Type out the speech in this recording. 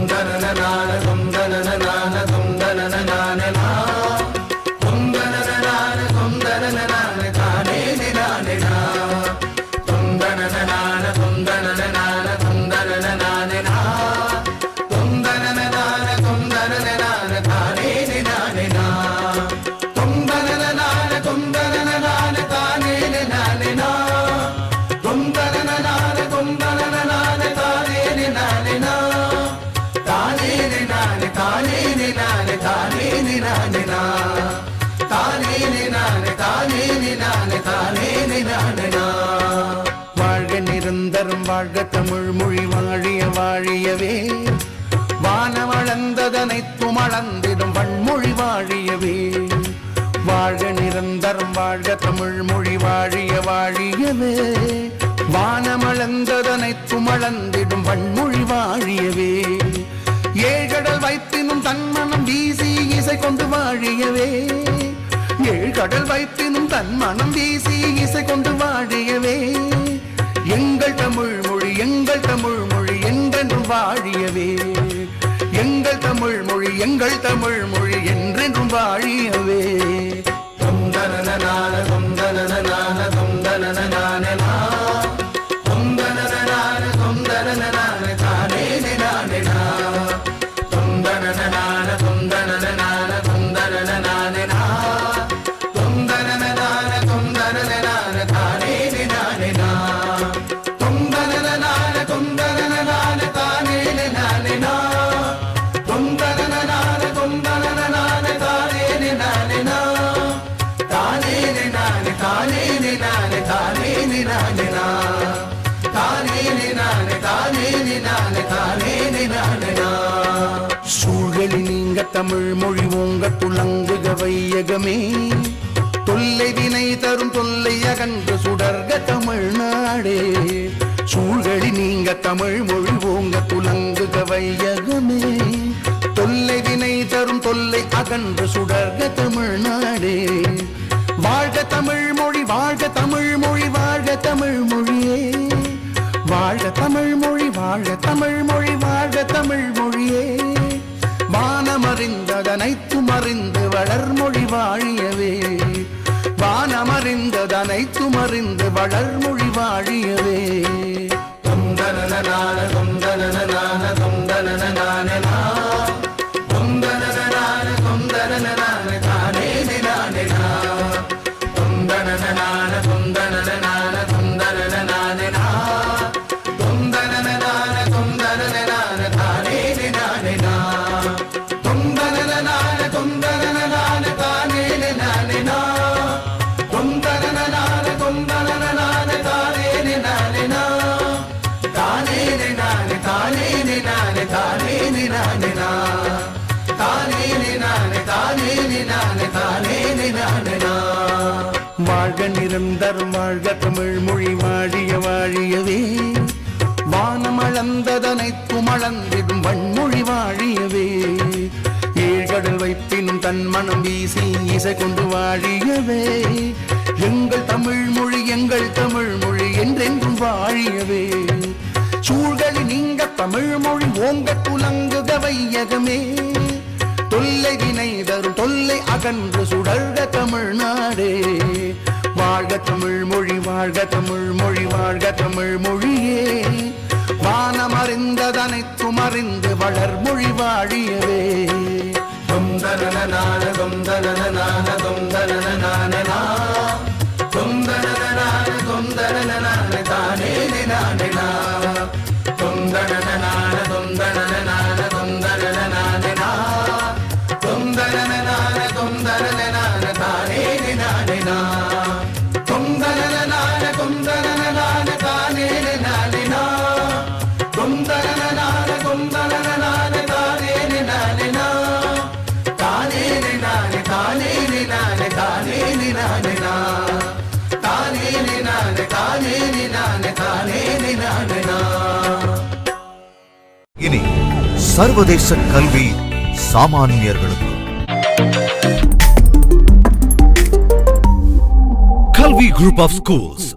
tum da na na na na da na na na na da na na na na na வாழ்க நிரந்தரம் வாழ்க தமிழ் மொழி வாழிய வாழியவே. வானமளந்ததனைத்தும் அளந்திடும் வன்மொழி வாழியவே. வாழ்க நிரந்தரம் வாழ்க தமிழ் மொழி வாழிய வாழியவே. வானமளந்ததனை துமளந்திடும் வன்மொழி வாழியவே. ஏழ்கடல் வைத்தினும் தன்மன் இசை கொண்டு வாழியவே. ஏழ்கடல் வைத்தினும் தன் மனம் வீசி இசை கொண்டு வாழியவே. எங்கள் தமிழ் மொழி எங்கள் தமிழ் மொழி என்றென்றும் வாழியவே. எங்கள் தமிழ் மொழி எங்கள் தமிழ் மொழி என்றென்றும் வாழியவே. தானே நானே தானே நானே சூழலி நீங்க தமிழ் மொழி உங்க துளங்குக வையகமே. தொல்லை வினை தரும் தொல்லை அகன்று சுடர்க தமிழ்நாடே சூழ்களி நீங்க தமிழ் மொழி உங்க துளங்குக வையகமே. தொல்லை வினை தரும் தொல்லை அகன்று சுடர்க தமிழ்நாடே வாழ்க தமிழ் மொழி வாழ்க தமிழ் மொழி வாழ்க தமிழ் மொழியே. வாழ்க தமிழ் மொழி வாழ்க தமிழ் மொழி வாழ்க தமிழ் மொழியே. வானமறிந்ததனைத்தும் அறிந்து வளர்மொழி வாழியவே. வானமறிந்ததனைத்தும் அறிந்து வளர்மொழி வாழியவே. தொந்தனனான தொந்தனனான தொந்தனனான தொந்தனனான தொந்தனனான தானே நானே தொந்தனனான தொந்தனனான தொந்தனனான வாழ்க நிரந்தரம் வாழ்க தமிழ் மொழி வாழிய வாழியவே. வானம் அளந்ததனைத்தும் அளந்திடும் வன்மொழி வாழியவே. ஏழ்கடல் வைப்பினும் தன் மனம் வீசி இசை கொண்டு வாழியவே. அகன்று சுடர்க தமிழ்நாடே. வாழ்க தமிழ் மொழி வாழ்க தமிழ் மொழி வாழ்க தமிழ் மொழியே வானம் அறிந்ததனைத்தும் அறிந்து வளர்மொழி வாழியவே. தொந்தன நான தொந்தனனான தொந்தனனான தொந்தனனான தொந்தனனான இனி சர்வதேச கல்வி சாமானியர்களுக்கு. கல்வி குரூப் ஆஃப் ஸ்கூல்ஸ்